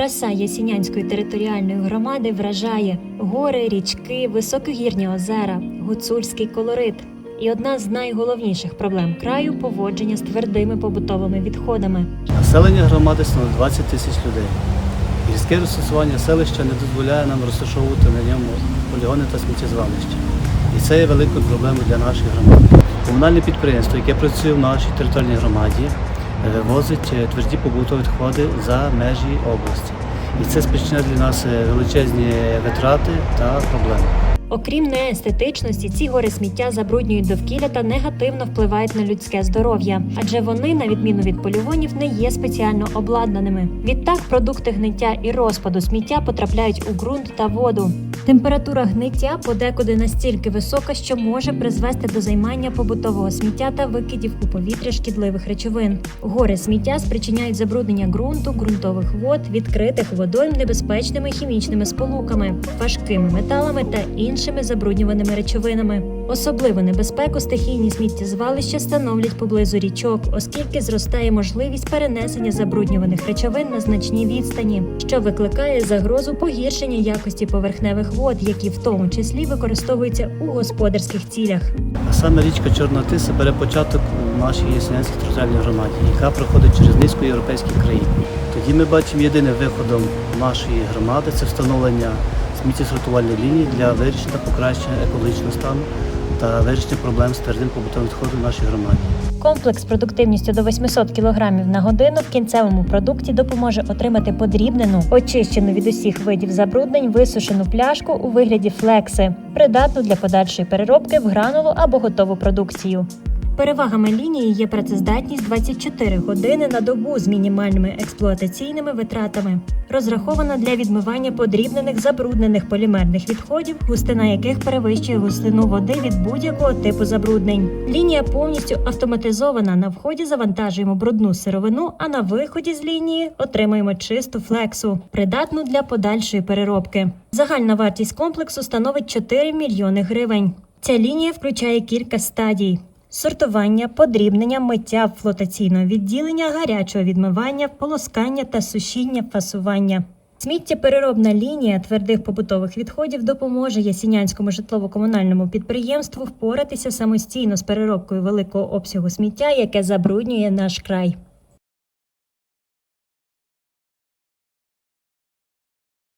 Краса Ясінянської територіальної громади вражає гори, річки, високогірні озера, гуцульський колорит. І одна з найголовніших проблем краю поводження з твердими побутовими відходами. Населення громади становить 20 тисяч людей. Гірське розташування селища не дозволяє нам розташовувати на ньому полігони та сміттєзвалища. І це є великою проблемою для нашої громади. Комунальне підприємство, яке працює в нашій територіальній громаді, е, возить е, тверді побутові відходи за межі області. І це спричиняє для нас е, величезні витрати та проблеми. Окрім неестетичності, ці гори сміття забруднюють довкілля та негативно впливають на людське здоров'я, адже вони, на відміну від полігонів, не є спеціально обладнаними. Відтак, продукти гниття і розпаду сміття потрапляють у ґрунт та воду. Температура гниття подекуди настільки висока, що може призвести до займання побутового сміття та викидів у повітря шкідливих речовин. Гори сміття спричиняють забруднення ґрунту, ґрунтових вод, відкритих водойм небезпечними хімічними сполуками, важкими металами та іншими забруднюваними речовинами. Особливу небезпеку стихійні сміттєзвалища становлять поблизу річок, оскільки зростає можливість перенесення забруднюваних речовин на значні відстані, що викликає загрозу погіршення якості поверхневих вод, які в тому числі використовуються у господарських цілях. Саме річка Чорна Тиса бере початок у нашій Яснянській територіальній громаді, яка проходить через низку європейських країн. Тоді ми бачимо єдиним виходом нашої громади це встановлення сміттєсортувальної лінії для вирішення та покращення екологічного стану та вирішення проблем з твердим побутовим відходом в нашій громаді. Комплекс продуктивністю до 800 кг на годину в кінцевому продукті допоможе отримати подрібнену, очищену від усіх видів забруднень, висушену пляшку у вигляді флекси, придатну для подальшої переробки в гранулу або готову продукцію. Перевагами лінії є працездатність 24 години на добу з мінімальними експлуатаційними витратами, розрахована для відмивання подрібнених забруднених полімерних відходів, густина яких перевищує густину води від будь-якого типу забруднень. Лінія повністю автоматизована. На вході завантажуємо брудну сировину, а на виході з лінії отримуємо чисту флексу, придатну для подальшої переробки. Загальна вартість комплексу становить 4 мільйони гривень. Ця лінія включає кілька стадій. Сортування, подрібнення, миття флотаційного відділення, гарячого відмивання, полоскання та сушіння, фасування. Сміттєпереробна лінія твердих побутових відходів допоможе Ясінянському житлово-комунальному підприємству впоратися самостійно з переробкою великого обсягу сміття, яке забруднює наш край.